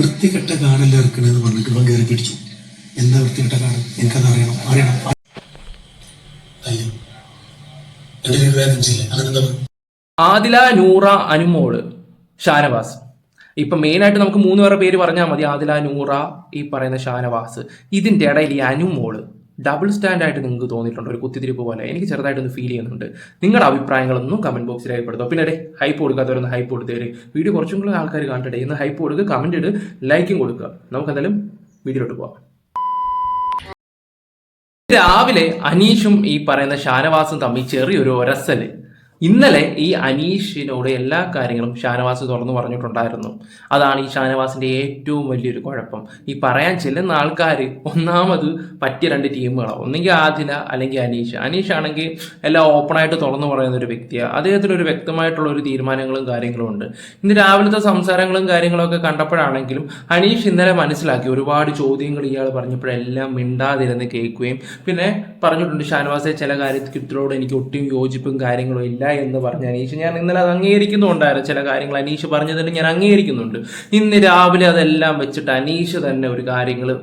വൃത്തികെട്ട കാടല്ല ഇറക്കണെന്ന് പറഞ്ഞിട്ട് ഇവൻ കയറി പിടിച്ചു. എന്താ വൃത്തികെട്ട കാട്? എനിക്കത് അറിയണം. അറിയണം ആദില നൂറ അനുമോൾ ഷാനവാസ്. ഇപ്പൊ മെയിൻ ആയിട്ട് നമുക്ക് മൂന്ന് പേരുടെ പേര് പറഞ്ഞാൽ മതി. ആദില നൂറ ഈ പറയുന്ന ഷാനവാസ്. ഇതിന്റെ ഇടയിൽ ഈ അനുമോൾ. ഡബിൾ സ്റ്റാൻഡ് ആയിട്ട് നിങ്ങൾക്ക് തോന്നിയിട്ടുണ്ട് ഒരു കുത്തിത്തിരിപ്പ് പോലെ. എനിക്ക് ചെറുതായിട്ടൊന്ന് ഫീൽ ചെയ്യുന്നുണ്ട്. നിങ്ങളുടെ അഭിപ്രായങ്ങളൊന്നും കമന്റ് ബോക്സിൽ രേഖപ്പെടുത്തുക പിന്നെ അതെ ഹൈപ്പ് കൊടുക്കാത്തവരൊന്ന് ഹൈപ്പ് കൊടുത്തേര് വീഡിയോ കുറച്ചും കൂടി ആൾക്കാർ കാണട്ടെ ഇന്ന് ഹൈപ്പ് കൊടുക്കുക കമന്റ് ഇട് ലൈക്കും കൊടുക്കുക നമുക്ക് എന്തായാലും വീഡിയോയിലോട്ട് പോവാം. രാവിലെ അനീഷും ഈ പറയുന്ന ഷാനവാസും തമ്മിൽ ചെറിയൊരു ഒരസൽ. ഇന്നലെ ഈ അനീഷിനോട് എല്ലാ കാര്യങ്ങളും ഷാനവാസ് തുറന്നു പറഞ്ഞിട്ടുണ്ടായിരുന്നു. അതാണ് ഈ ഷാനവാസിന്റെ ഏറ്റവും വലിയൊരു കുഴപ്പം. ഈ പറയാൻ ചെല്ലുന്ന ആൾക്കാർ ഒന്നാമത് പറ്റിയ രണ്ട് ടീമുകളാണ് ഒന്നെങ്കിൽ ആദില അല്ലെങ്കിൽ അനീഷ്. അനീഷ് ആണെങ്കിൽ എല്ലാം ഓപ്പണായിട്ട് തുറന്നു പറയുന്ന ഒരു വ്യക്തിയാണ് അദ്ദേഹത്തിന് ഒരു വ്യക്തമായിട്ടുള്ള ഒരു തീരുമാനങ്ങളും കാര്യങ്ങളും ഉണ്ട്. ഇന്ന് രാവിലത്തെ സംസാരങ്ങളും കാര്യങ്ങളൊക്കെ കണ്ടപ്പോഴാണെങ്കിലും അനീഷ് ഇന്നലെ മനസ്സിലാക്കി ഒരുപാട് ചോദ്യങ്ങൾ ഇയാൾ പറഞ്ഞപ്പോഴെല്ലാം മിണ്ടാതിരുന്ന് കേൾക്കുകയും പിന്നെ പറഞ്ഞിട്ടുണ്ട് ഷാനവാസെ ചില കാര്യത്തിലോട് എനിക്ക് ഒട്ടും യോജിപ്പും കാര്യങ്ങളും ഇല്ല എന്ന് പറഞ്ഞ അനീഷ്. ഞാൻ ഇന്നലെ അത് അംഗീകരിക്കുന്നുണ്ടായിരുന്നു. ചില കാര്യങ്ങൾ അനീഷ് പറഞ്ഞതിന് ഞാൻ അംഗീകരിക്കുന്നുണ്ട്. ഇന്ന് രാവിലെ അതെല്ലാം വെച്ചിട്ട് അനീഷ് തന്നെ ഒരു കാര്യങ്ങൾ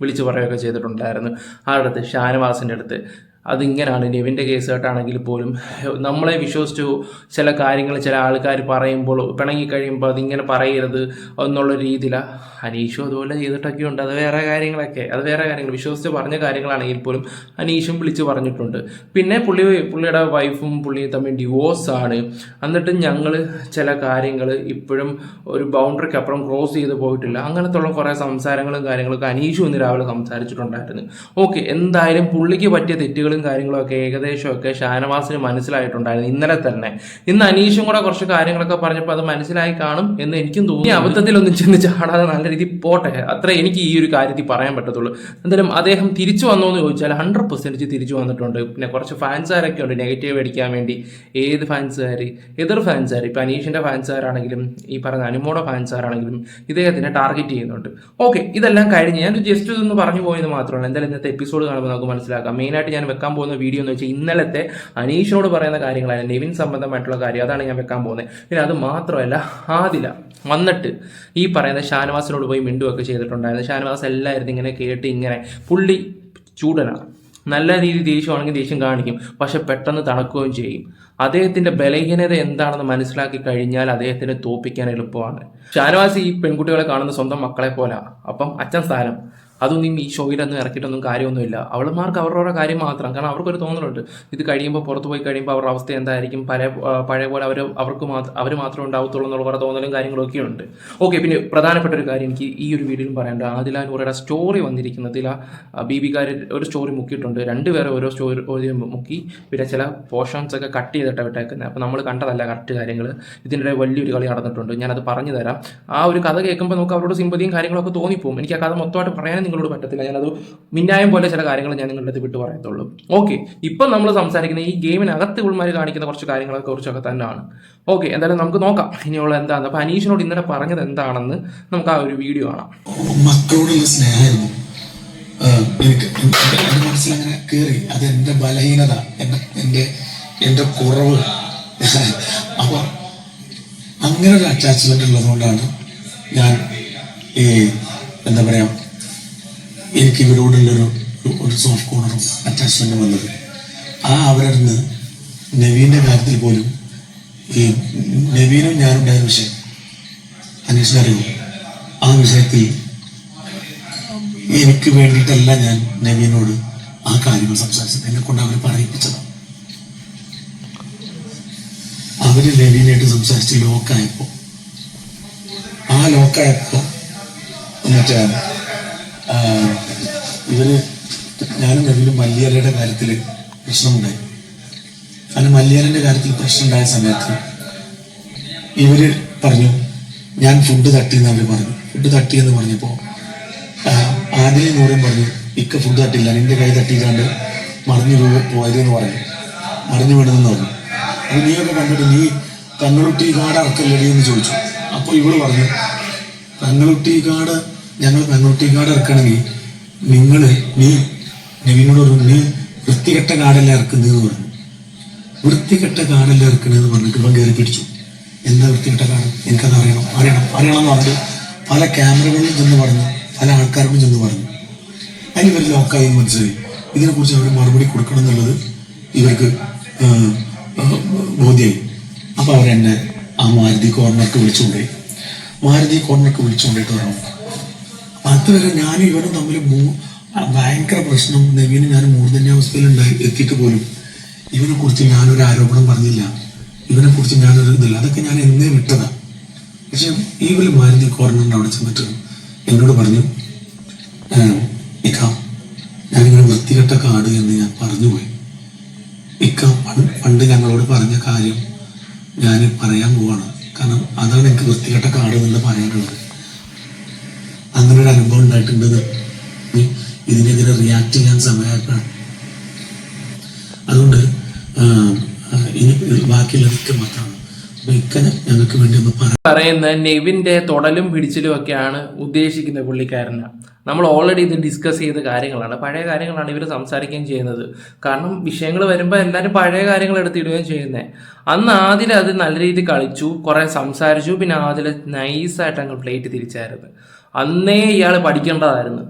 വിളിച്ചു പറയുകയൊക്കെ ചെയ്തിട്ടുണ്ടായിരുന്നു. ആരുടെ അടുത്ത് ഷാനവാസിന്റെ അടുത്ത്. അതിങ്ങനെയാണ് നെവിന്റെ കേസ് കേട്ടാണെങ്കിൽ പോലും. നമ്മളെ വിശ്വസിച്ചു ചില കാര്യങ്ങൾ ചില ആൾക്കാർ പറയുമ്പോൾ പിണങ്ങി കഴിയുമ്പോൾ അതിങ്ങനെ പറയരുത് എന്നുള്ള രീതിയിലാണ് അനീഷും അതുപോലെ ചെയ്തിട്ടൊക്കെ ഉണ്ട്. അത് വേറെ കാര്യങ്ങളൊക്കെ. അത് വേറെ കാര്യങ്ങൾ. വിശ്വസിച്ച് പറഞ്ഞ കാര്യങ്ങളാണെങ്കിൽ പോലും അനീഷും വിളിച്ച് പറഞ്ഞിട്ടുണ്ട്. പിന്നെ പുള്ളി പുള്ളിയുടെ വൈഫും പുള്ളിയും തമ്മിൽ ഡിവോഴ്സാണ്. എന്നിട്ട് ഞങ്ങൾ ചില കാര്യങ്ങൾ ഇപ്പോഴും ഒരു ബൗണ്ടറിക്ക് അപ്പുറം ക്രോസ് ചെയ്ത് പോയിട്ടില്ല. അങ്ങനത്തെ ഉള്ള കുറേ സംസാരങ്ങളും കാര്യങ്ങളൊക്കെ അനീഷും ഇന്ന് രാവിലെ സംസാരിച്ചിട്ടുണ്ടായിരുന്നു. ഓക്കെ എന്തായാലും പുള്ളിക്ക് പറ്റിയ തെറ്റുകളും കാര്യങ്ങളും ഒക്കെ ഏകദേശമൊക്കെ ഷാനവാസിന് മനസ്സിലായിട്ടുണ്ടായിരുന്നു ഇന്നലെ തന്നെ. ഇന്ന് അനീഷും കൂടെ കുറച്ച് കാര്യങ്ങളൊക്കെ പറഞ്ഞപ്പോൾ അത് മനസ്സിലായി കാണും എന്ന് എനിക്കും തോന്നി അബദ്ധത്തിലൊന്നും ചെന്ന് ചാടാതെ നല്ല രീതിയിൽ പോട്ടെ. അത്ര എനിക്ക് ഈ ഒരു കാര്യത്തിൽ പറയാൻ പറ്റത്തുള്ളൂ. എന്തായാലും അദ്ദേഹം തിരിച്ചു വന്നോ എന്ന് ചോദിച്ചാൽ ഹൺഡ്രഡ് പെർസെന്റേജ് തിരിച്ചു വന്നിട്ടുണ്ട്. പിന്നെ കുറച്ച് ഫാൻസുകാരൊക്കെ ഉണ്ട്. നെഗറ്റീവ് അടിക്കാൻ വേണ്ടി ഏത് ഫാൻസുകാർ എതിർ ഫാൻസുകാർ ഇപ്പം അനീഷിന്റെ ഫാൻസുകാരാണെങ്കിലും ഈ പറഞ്ഞ അനുമോടെ ഫാൻസുകാരാണെങ്കിലും ഇദ്ദേഹത്തിനെ ടാർഗറ്റ് ചെയ്യുന്നുണ്ട്. ഓക്കെ ഇതെല്ലാം കഴിഞ്ഞ് ഞാൻ ജസ്റ്റ് ഇതൊന്ന് പറഞ്ഞു പോയത് മാത്രമല്ല എന്തായാലും ഇന്നത്തെ എപ്പിസോഡ് കാണുമ്പോൾ നമുക്ക് മനസ്സിലാക്കാം. മെയിനായിട്ട് ഞാൻ വെക്കാൻ പോകുന്ന വീഡിയോ എന്ന് വെച്ചാൽ ഇന്നലത്തെ അനീഷിനോട് പറയുന്ന കാര്യങ്ങളാണ് നെവിൻ സംബന്ധമായിട്ടുള്ള കാര്യം അതാണ് ഞാൻ വെക്കാൻ പോകുന്നത്. പിന്നെ അത് മാത്രമല്ല ആദില വന്നിട്ട് ഈ പറയുന്ന ഷാനവാസിനോട് പോയി മിണ്ടുമൊക്കെ ചെയ്തിട്ടുണ്ടായിരുന്നു. ഷാനവാസ് എല്ലാവരും ഇങ്ങനെ കേട്ട് ഇങ്ങനെ പുള്ളി ചൂടനാണ് നല്ല രീതിയിൽ ദേഷ്യമാണെങ്കിൽ ദേഷ്യം കാണിക്കും പക്ഷെ പെട്ടെന്ന് തണുക്കുകയും ചെയ്യും. അദ്ദേഹത്തിന്റെ ബലഹീനത എന്താണെന്ന് മനസ്സിലാക്കി കഴിഞ്ഞാൽ അദ്ദേഹത്തിന് തോപ്പിക്കാൻ എളുപ്പമാണ്. ഷാനവാസി ഈ പെൺകുട്ടികളെ കാണുന്ന സ്വന്തം മക്കളെ പോലാ. അപ്പം അച്ഛൻ സ്ഥാനം. അതൊന്നും ഈ ഷോയിലൊന്നും ഇറക്കിയിട്ടൊന്നും കാര്യമൊന്നുമില്ല. അവളമാർക്ക് അവരുടെ കാര്യം മാത്രം. കാരണം അവർക്കൊരു തോന്നലുണ്ട്. ഇത് കഴിയുമ്പോൾ പുറത്ത് പോയി കഴിയുമ്പോൾ അവരുടെ അവസ്ഥ എന്തായിരിക്കും? പല പഴയ പോലെ അവർ അവർക്ക് മാത്രം അവർ മാത്രമേ ഉണ്ടാവത്തുള്ളൂ എന്നുള്ള കുറേ തോന്നലും കാര്യങ്ങളൊക്കെ ഉണ്ട്. ഓക്കെ പിന്നെ പ്രധാനപ്പെട്ട ഒരു കാര്യം എനിക്ക് ഈ ഒരു വീഡിയോയിൽ പറയേണ്ട ആദില നൂറയുടെ സ്റ്റോറി വന്നിരിക്കുന്നത് ആ ബി ഒരു സ്റ്റോറി മുക്കിയിട്ടുണ്ട്. രണ്ടുപേരെ ഓരോ സ്റ്റോറി മുക്കി. പിന്നെ ചില പോർഷൻസ് ഒക്കെ കട്ട് ചെയ്തിട്ട് വിട്ടേക്കുന്നത് അപ്പോൾ നമ്മൾ കണ്ടതല്ല കറക്റ്റ് കാര്യങ്ങൾ ഇതിനിടെ വലിയൊരു കളി നടന്നിട്ടുണ്ട്. ഞാനത് പറഞ്ഞു തരാം. ആ ഒരു കഥ കേൾക്കുമ്പോൾ നമുക്ക് അവരോട് സിമ്പതിയും കാര്യങ്ങളൊക്കെ തോന്നിപ്പോകും എനിക്ക് ആ കഥ മൊത്തമായിട്ട് പറയാനും നിങ്ങളോട് പറ്റത്തില്ല. ഞാനത് മിന്നായം പോലെ ചില കാര്യങ്ങൾ ഞാൻ നിങ്ങളുടെ അടുത്ത് വിട്ടു പറയത്തുള്ളൂ. ഓക്കെ ഇപ്പം നമ്മൾ സംസാരിക്കുന്ന ഈ ഗെയിമിനകത്ത് ഉൾമാർ കാണിക്കുന്ന കുറച്ച് കാര്യങ്ങളെ കുറിച്ചൊക്കെ തന്നെയാണ്. ഓക്കെ എന്തായാലും നമുക്ക് നോക്കാം. ഇനിയുള്ള എന്താണ്? അപ്പോൾ അനീഷിനോട് ഇന്നലെ പറഞ്ഞത് എന്താണെന്ന് നമുക്ക് ആ ഒരു വീഡിയോ കാണാം. മക്കളോടുള്ള സ്നേഹമായിരുന്നു. എനിക്ക് എന്റെ മനസ്സിലങ്ങനെ കയറി അത് എന്റെ ബലഹീനത എന്റെ കുറവ്. അപ്പൊ അങ്ങനെ ഒരു അറ്റാച്ച്മെന്റ് ഉള്ളതുകൊണ്ടാണ് ഞാൻ ഈ എന്താ പറയാ എനിക്ക് ഇവരോടുള്ളൊരു ഒരു- സോഫ്റ്റ് കോർണറും അറ്റാച്ച്മെന്റും വന്നത്. ആ അവരുന്ന് നവീന്റെ കാര്യത്തിൽ പോലും ഈ നവീനും ഞാനുണ്ടായ വിഷയം. അന്വേഷിച്ചറിയൂ ആ വിഷയത്തിൽ എനിക്ക് വേണ്ടിയിട്ടല്ല ഞാൻ നവീനോട് ആ കാര്യങ്ങൾ സംസാരിച്ചത്. എന്നെ കൊണ്ട് അവർ പറയിപ്പിച്ചതാണ്. അവർ നവീനായിട്ട് സംസാരിച്ച് ലോക്കായപ്പോ ആ ലോക്കായപ്പോ മറ്റേ ഇവർ ഞാനും എങ്കിലും മല്ലിയലയുടെ കാര്യത്തിൽ പ്രശ്നമുണ്ടായി. അങ്ങനെ മല്ലിയലന്റെ കാര്യത്തിൽ പ്രശ്നം ഉണ്ടായ സമയത്ത് ഇവർ പറഞ്ഞു ഞാൻ ഫുഡ് തട്ടിയെന്ന് അവർ പറഞ്ഞു. ഫുഡ് തട്ടിയെന്ന് പറഞ്ഞപ്പോ ആദ്യം നൂറും പറഞ്ഞു ഇക്ക ഫുഡ് തട്ടില്ല നിന്റെ കൈ തട്ടിയില്ലാണ്ട് മറിഞ്ഞു പോയത് എന്ന് പറഞ്ഞു. മറിഞ്ഞു വീണതെന്ന് പറഞ്ഞു. അപ്പൊ നീയൊക്കെ കണ്ടിട്ട് നീ കണ്ണുരുട്ടി കാട് ഇറക്കല്ലടി എന്ന് ചോദിച്ചു. അപ്പൊ ഇവൾ പറഞ്ഞു കണ്ണുരുട്ടി കാട് ഞങ്ങൾ കണ്ണുരുട്ടി കാട് ഇറക്കണമെങ്കിൽ നിങ്ങൾ നീ നവീനോട് പറഞ്ഞു നീ വൃത്തികെട്ട കാടല്ലേ ഇറക്കുന്നതെന്ന് പറഞ്ഞു. വൃത്തികെട്ട കാടല്ലേ ഇറക്കണെന്ന് പറഞ്ഞിട്ട് ഇവൻ കയറി പിടിച്ചു. എന്താ വൃത്തികെട്ട കാട്? എനിക്കത് അറിയണം. അറിയണം. അറിയണം എന്ന് പറഞ്ഞിട്ട് പല ക്യാമറകളിലും ചെന്ന് പറഞ്ഞു. പല ആൾക്കാർക്കും ചെന്ന് പറഞ്ഞു. അതിന് ഇവർ ലോക്കായി മനസ്സിലായി. ഇതിനെക്കുറിച്ച് അവർ മറുപടി കൊടുക്കണം എന്നുള്ളത് ഇവർക്ക് ബോധ്യമായി അപ്പോൾ അവരെന്നെ ആ മാരുതി കോർണർക്ക് വിളിച്ചുകൊണ്ടേ മാരുതി കോർണർക്ക് വിളിച്ചുകൊണ്ടിട്ട് പറഞ്ഞു അതുവരെ ഞാനും ഇവനും തമ്മിൽ ഭയങ്കര പ്രശ്നം. നവീന് ഞാൻ മൂർധന്യ ഉണ്ടായി എത്തിയിട്ട് പോലും ഇവനെ കുറിച്ച് ഞാനൊരു ആരോപണം പറഞ്ഞില്ല. ഇവനെ കുറിച്ച് ഞാനൊരു ഇതില്ല. അതൊക്കെ ഞാൻ എന്നേ വിട്ടതാ. പക്ഷെ ഈ ഒരു മാരുതി കോർണറിന്റെ അവിടെ ചെന്നിട്ട് എന്നോട് പറഞ്ഞു "ഏഹ്, ഇക്ക ഞാനിങ്ങനെ വൃത്തികെട്ട കാട് എന്ന് ഞാൻ പറഞ്ഞുപോയി. ഇക്ക പണ്ട് ഞങ്ങളോട് പറഞ്ഞ കാര്യം ഞാൻ പറയാൻ പോവാണ്. കാരണം അതാണ് എനിക്ക് വൃത്തികെട്ട കാട് എന്ന് പറയാനുള്ളത്. അങ്ങനെ ഒരു അനുഭവം ഉണ്ടായിട്ടുണ്ടെന്ന് ഇതിനെതിരെ റിയാക്ട് ചെയ്യാൻ സമയമാക്കണം. അതുകൊണ്ട് ഇനി ബാക്കിയുള്ളതൊക്കെ മാത്രമാണ് പറയുന്ന നെവിന്റെ തൊടലും പിടിച്ചിലും ഒക്കെയാണ് ഉദ്ദേശിക്കുന്നത് പുള്ളിക്കാരന് നമ്മൾ ഓൾറെഡി ഇത് ഡിസ്കസ് ചെയ്ത കാര്യങ്ങളാണ്. പഴയ കാര്യങ്ങളാണ് ഇവർ സംസാരിക്കുകയും ചെയ്യുന്നത്. കാരണം വിഷയങ്ങൾ വരുമ്പോൾ എല്ലാവരും പഴയ കാര്യങ്ങൾ എടുത്തിടുകയും ചെയ്യുന്നത് അന്ന് ആദ്യം അത് നല്ല രീതിയിൽ കളിച്ചു കുറെ സംസാരിച്ചു പിന്നെ ആദ്യം നൈസായിട്ട് അങ്ങ് പ്ലേറ്റ് തിരിച്ചായിരുന്നു. അന്നേ ഇയാൾ പഠിക്കേണ്ടതായിരുന്നു.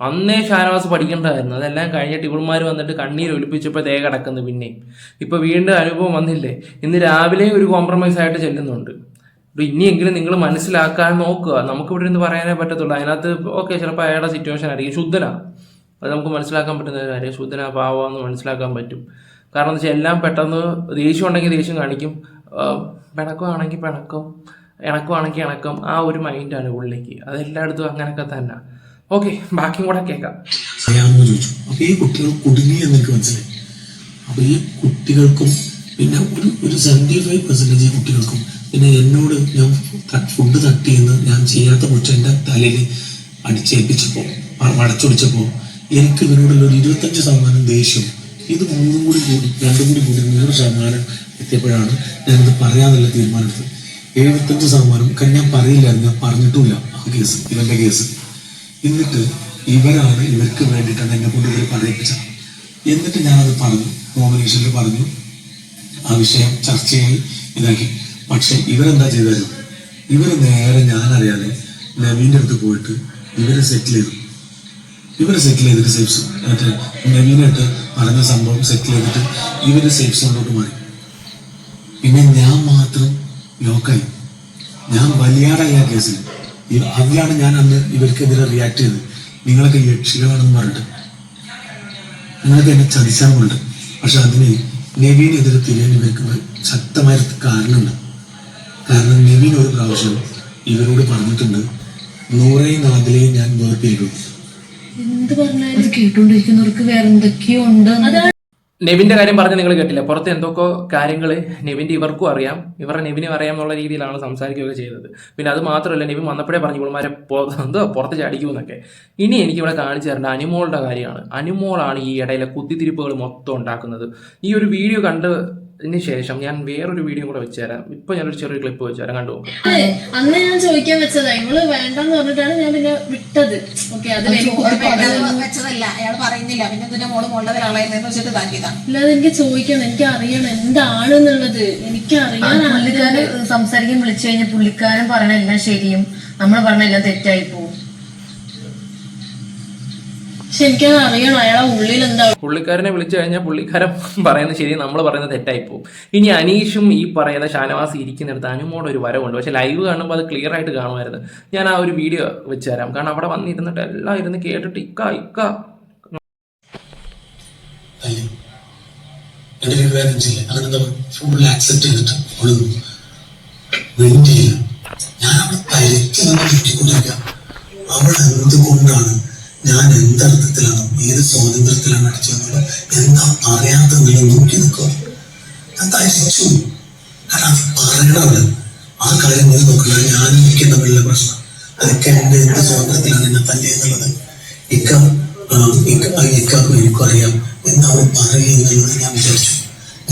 അന്നേ ഷാനവാസ് പഠിക്കേണ്ടതായിരുന്നു. അതെല്ലാം കഴിഞ്ഞിട്ട് ഇവന്മാർ വന്നിട്ട് കണ്ണീർ ഒലിപ്പിച്ചപ്പോൾ തേ കിടക്കുന്നു പിന്നെയും. ഇപ്പൊ വീണ്ടും അനുഭവം വന്നില്ലേ? ഇന്ന് രാവിലെ ഒരു കോംപ്രമൈസ് ആയിട്ട് ചെല്ലുന്നുണ്ട്. അപ്പൊ ഇനിയെങ്കിലും നിങ്ങൾ മനസ്സിലാക്കാൻ നോക്കുക. നമുക്ക് ഇവിടെ നിന്ന് പറയാനേ പറ്റത്തുള്ളൂ. അതിനകത്ത് ഓക്കെ ചിലപ്പോൾ അയാളുടെ സിറ്റുവേഷൻ ആയിരിക്കും. ശുദ്ധനാ. അത് നമുക്ക് മനസ്സിലാക്കാൻ പറ്റുന്ന ഒരു കാര്യം. ശുദ്ധനാ പാവാന്ന് മനസ്സിലാക്കാൻ പറ്റും. കാരണം എന്ന് വെച്ചാൽ എല്ലാം പെട്ടെന്ന് ദേഷ്യം ഉണ്ടെങ്കിൽ ദേഷ്യം കാണിക്കും. പിണക്കമാണെങ്കിൽ പിണക്കം. ഇണക്കമാണെങ്കിൽ ഇണക്കം. ആ ഒരു മൈൻഡാണ് പുള്ളിക്ക് അതെല്ലായിടത്തും അങ്ങനെയൊക്കെ തന്നെ. ഓക്കെ ബാക്കിയും കൂടെ കേൾക്കാം. അപ്പൊ ഈ കുട്ടികൾ കുടുങ്ങി മനസ്സിലായി. ഈ കുട്ടികൾക്കും പിന്നെ ഒരു ഒരു സെവന്റി ഫൈവ് പെർസെന്റേജ് കുട്ടികൾക്കും പിന്നെ എന്നോട് ഞാൻ ഫുഡ് തട്ടിയെന്ന് ഞാൻ ചെയ്യാത്ത കുറിച്ച് എന്റെ തലയിൽ അടിച്ചേൽപ്പിച്ചപ്പോൾ വടച്ചൊടിച്ചപ്പോൾ എനിക്ക് ഇവരോടുള്ള ഒരു ഇരുപത്തഞ്ച് ശതമാനം ദേഷ്യം. ഇത് മൂന്നും കൂടി കൂടി രണ്ടും കൂടി കൂടി നൂറ് ശതമാനം എത്തിയപ്പോഴാണ് ഞാനിത് പറയാനുള്ള തീരുമാനമെടുത്തത് എഴുപത്തഞ്ച് ശതമാനം കാരണം ഞാൻ പറയില്ലായിരുന്നു ഞാൻ പറഞ്ഞിട്ടുമില്ല ആ കേസ് ഇവന്റെ കേസ്. എന്നിട്ട് ഇവരാണ് ഇവർക്ക് വേണ്ടിയിട്ടാണ് എന്നെ കൊണ്ട് ഇവർ പറയിപ്പിച്ചത് എന്നിട്ട് ഞാനത് പറഞ്ഞു നോമിനേഷനിൽ പറഞ്ഞു. ആ വിഷയം ചർച്ചയായി ഇതാക്കി. പക്ഷെ ഇവരെന്താ ചെയ്തത്? ഇവർ നേരെ ഞാനറിയാതെ നവീന്റെ അടുത്ത് പോയിട്ട് ഇവരെ സെറ്റിൽ ചെയ്തു. ഇവരെ സെറ്റിൽ ചെയ്തിട്ട് സേഫ് സോൺ മറ്റേ നവീനായിട്ട് പറഞ്ഞ സംഭവം സെറ്റിൽ ചെയ്തിട്ട് ഇവർ സേഫ് സോണിലോട്ട് മാറി. പിന്നെ ഞാൻ മാത്രം ലോക്കായി ഞാൻ വലിയാടായി ആ കേസിൽ. ഇ- അതിലാണ് ഞാൻ അന്ന് ഇവർക്കെതിരെ റിയാക്ട് ചെയ്തത്. നിങ്ങളൊക്കെ യക്ഷികളാണെന്ന് പറഞ്ഞിട്ട്. നിങ്ങൾക്ക് എന്നെ ചതിച്ചാറുണ്ട് പക്ഷെ അതിന് നവീനെതിരെ തിരിയാൻ ഇവർക്ക് ശക്തമായ കാരണമുണ്ട്. കാരണം നവീൻ ഒരു പ്രാവശ്യം ഇവരോട് പറഞ്ഞിട്ടുണ്ട് നൂറേയും നാദിലെയും ഞാൻ വേർപിരിക്കും എന്ത് പറഞ്ഞാലും? കേട്ടുകൊണ്ടിരിക്കുന്നവർക്ക് കേട്ടോണ്ടിരിക്കുന്നവർക്ക് വേറെ എന്തൊക്കെയോ ഉണ്ട് നെവിന്റെ കാര്യം പറഞ്ഞ് നിങ്ങൾ കേട്ടില്ല? പുറത്ത് എന്തൊക്കെ കാര്യങ്ങൾ നെവിന്റെ ഇവർക്കും അറിയാം. ഇവരുടെ നെവിനും അറിയാം എന്നുള്ള രീതിയിലാണ് സംസാരിക്കുകയൊക്കെ ചെയ്തത് പിന്നെ അത് മാത്രമല്ല നെവിൻ വന്നപ്പോഴേ പറഞ്ഞു ഇവളുമാരെ എന്തോ പുറത്ത് ചടിക്കുമെന്നൊക്കെ ഇനി എനിക്ക് ഇവിടെ കാണിച്ചു തരേണ്ട അനുമോളുടെ കാര്യമാണ്. അനുമോളാണ് ഈ ഇടയിലെ കുത്തിത്തിരിപ്പുകൾ മൊത്തം ഉണ്ടാക്കുന്നത്. ഈ ഒരു വീഡിയോ കണ്ടതിന് ശേഷം ഞാൻ വേറൊരു വീഡിയോ കൂടെ വെച്ചുതരാം. ഇപ്പൊ ഞാനൊരു ചെറിയ ക്ലിപ്പ് വെച്ചുതരാം. കണ്ടു നോക്ക്. അന്ന് ഞാൻ ചോദിക്കാൻ വെച്ചതാ നിങ്ങൾ വേണ്ടെന്ന് പറഞ്ഞിട്ടാണ് ഞാൻ പിന്നെ വിട്ടത്. ഓക്കെ അത്. വെച്ചതല്ല. അയാൾ പറയുന്നില്ല. പിന്നെ ഇതിന്റെ മോൾ മോളുടെ ഒരാളായിരുന്നു വെച്ചിട്ട് താല്പര്യം അല്ലാതെ എനിക്ക് ചോദിക്കണം. എനിക്ക് അറിയണം. എന്താണെന്നുള്ളത്. എനിക്ക് അറിയാൻ പുള്ളിക്കാരൻ സംസാരിക്കാൻ വിളിച്ചു കഴിഞ്ഞാൽ പുള്ളിക്കാരൻ പറഞ്ഞ എല്ലാം ശരിയും. നമ്മൾ പറഞ്ഞ എല്ലാം തെറ്റായി പോകും എനിക്കത് അറിയണം അയാളെ ഉള്ളിൽ എന്താ പുള്ളിക്കാരനെ വിളിച്ചു കഴിഞ്ഞാൽ പുള്ളിക്കാരൻ പറയുന്നത് ശരി നമ്മൾ പറയുന്നത് തെറ്റായി പോകും ഇനി അനീഷും ഈ പറയുന്ന ഷാനവാസ് ഇരിക്കുന്നിടത്ത് അനുമോടെ ഒരു വരവുണ്ട്. പക്ഷെ ലൈവ് കാണുമ്പോൾ അത് ക്ലിയർ ആയിട്ട് കാണുമായിരുന്നു. ഞാൻ ആ ഒരു വീഡിയോ വെച്ച് തരാം. കാരണം അവിടെ വന്നിരുന്നിട്ട് എല്ലാം ഇരുന്ന് കേട്ടിട്ട് ഇക്ക ഇക്ക. തല്ലി എന്റെ വിവേകം ചെയ്യില്ല അങ്ങനെ എന്താ ഫുൾ ആക്സെപ്റ്റ് ചെയ്തിട്ട് അവൾ വേണ്ടിയില്ല ഞാൻ അവളെ പരിച്ച് നിന്ന് ചുറ്റിക്കൊണ്ടിരിക്കുക അവൾ എന്തുകൊണ്ടാണ് ഞാൻ എന്തർത്ഥത്തിലാണ് ഏത് സ്വാതന്ത്ര്യത്തിലാണ് അടിച്ചതെന്നുള്ള എന്താ അറിയാത്തതെന്നുള്ള നോക്കി നിൽക്കുക. ഞാൻ തരിച്ചു കാരണം അത് പറയണമല്ല ആ കാര്യം നീ നോക്കില്ല ഞാൻ എനിക്ക് തമ്മിലുള്ള പ്രശ്നം. അതൊക്കെ എന്റെ എന്ത് സ്വാതന്ത്ര്യത്തിലാണ് എന്നെ തന്നെ എന്നുള്ളത് ഇക്ക ഇക്കാക്കും എനിക്കും അറിയാം. എന്ന് അവൾ പറയുന്നുള്ളത് ഞാൻ വിചാരിച്ചു.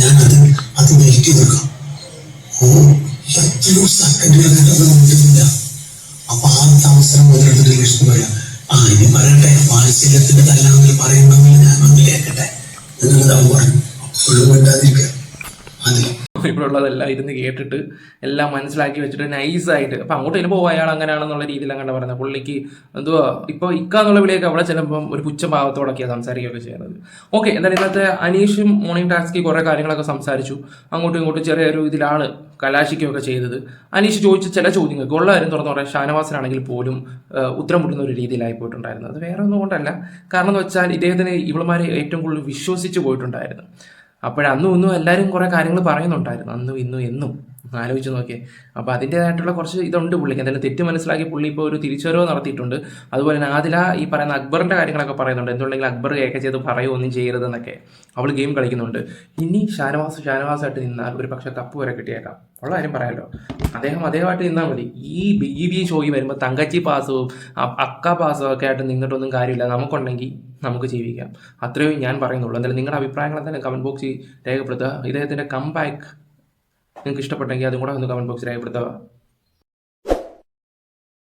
ഞാൻ അത് അത് വെയിറ്റ് നിൽക്കാം ഓ എത്രയോ സെക്കൻഡുകൾ അത് നോക്കുന്നില്ല അപ്പൊ ആ അവസരം മുതലെടുത്തിട്ട് ലക്ഷ്മി പറയാം. വാത്സല്യത്തിന്റെ തല്ലാണെങ്കിൽ പറയണമെന്ന് ഞാൻ വന്ന് കേൾക്കട്ടെ? എന്നുള്ളത് അവൾ പറഞ്ഞു ഉള്ളതെല്ലാം ഇരുന്ന് കേട്ടിട്ട് എല്ലാം മനസ്സിലാക്കി വെച്ചിട്ട് നൈസായിട്ട് അപ്പം അങ്ങോട്ട് ചെല്ലുമ്പോൾ അയാൾ അങ്ങനെയാണെന്നുള്ള രീതിയിൽ അങ്ങനെ പറയുന്നത് പുള്ളിക്ക് എന്തുവാ ഇപ്പോൾ ഇക്ക എന്നുള്ള വിളിയൊക്കെ അവിടെ ചെല്ലുമ്പം ഒരു പുച്ഛഭാവത്തോടൊക്കെയാണ് സംസാരിക്കുകയൊക്കെ ചെയ്യുന്നത്. ഓക്കെ എന്തായാലും ഇന്നത്തെ അനീഷും മോർണിംഗ് ടാസ്കിൽ കുറേ കാര്യങ്ങളൊക്കെ സംസാരിച്ചു. അങ്ങോട്ടും ഇങ്ങോട്ടും ചെറിയൊരു ഇതിലാണ് കലാശിക്കുകയൊക്കെ ചെയ്തത്. അനീഷ് ചോദിച്ച ചില ചോദ്യങ്ങൾക്ക് ഉള്ള കാര്യം തുറന്നു പറയാൻ ഷാനവാസനാണെങ്കിൽ പോലും ഉത്തരം മുട്ടുന്ന ഒരു രീതിയിലായി പോയിട്ടുണ്ടായിരുന്നു. അത് വേറെ ഒന്നും കൊണ്ടല്ല. കാരണം എന്ന് വെച്ചാൽ ഇദ്ദേഹത്തിന് ഇവളുമാരെ ഏറ്റവും കൂടുതൽ വിശ്വസിച്ച് പോയിട്ടുണ്ടായിരുന്നു. അപ്പോഴന്നും ഇന്നും എല്ലാവരും കുറേ കാര്യങ്ങൾ പറയുന്നുണ്ടായിരുന്നു. അന്നും ഇന്നും എന്നും. ആലോചിച്ച് നോക്കിയേ. അപ്പോൾ അതിന്റേതായിട്ടുള്ള കുറച്ച് ഇതുണ്ട് പുള്ളിക്ക്. എന്തായാലും തെറ്റ് മനസ്സിലാക്കി പുള്ളി ഇപ്പോൾ ഒരു തിരിച്ചുവരവ് നടത്തിയിട്ടുണ്ട്. അതുപോലെ തന്നെ ആദില ഈ പറയുന്ന അക്ബറിന്റെ കാര്യങ്ങളൊക്കെ പറയുന്നുണ്ട്. എന്തുണ്ടെങ്കിൽ അക്ബർ കേൾക്ക ചെയ്ത് പറയുമോ ഒന്നും ചെയ്യരുതെന്നൊക്കെ അവൾ ഗെയിം കളിക്കുന്നുണ്ട്. ഇനി ഷാനവാസ് ഷാനവാസായിട്ട് നിന്നാൽ ഒരു പക്ഷെ കപ്പ് വരെ കിട്ടിയേക്കാം. ഉള്ള കാര്യം പറയാമല്ലോ അദ്ദേഹം അദ്ദേഹമായിട്ട് നിന്നാൽ മതി. ഈ ബി ബി ഷോയി വരുമ്പോൾ തങ്കച്ചി പാസവും അക്ക പാസവും ഒക്കെ ആയിട്ട് നിന്നിട്ടൊന്നും കാര്യമില്ല. നമുക്കുണ്ടെങ്കിൽ നമുക്ക് ജീവിക്കാം. അത്രയും ഞാൻ പറയുന്നുള്ളൂ. എന്തായാലും നിങ്ങളുടെ അഭിപ്രായങ്ങൾ എന്തായാലും കമന്റ് ബോക്സിൽ രേഖപ്പെടുത്തുക. ഇദ്ദേഹത്തിന്റെ കംബാക്ക് നിങ്ങൾക്ക് ഇഷ്ടപ്പെട്ടെങ്കിൽ അതും കൂടെ ഒന്ന് കമന്റ് ബോക്സിൽ രേഖപ്പെടുത്തുക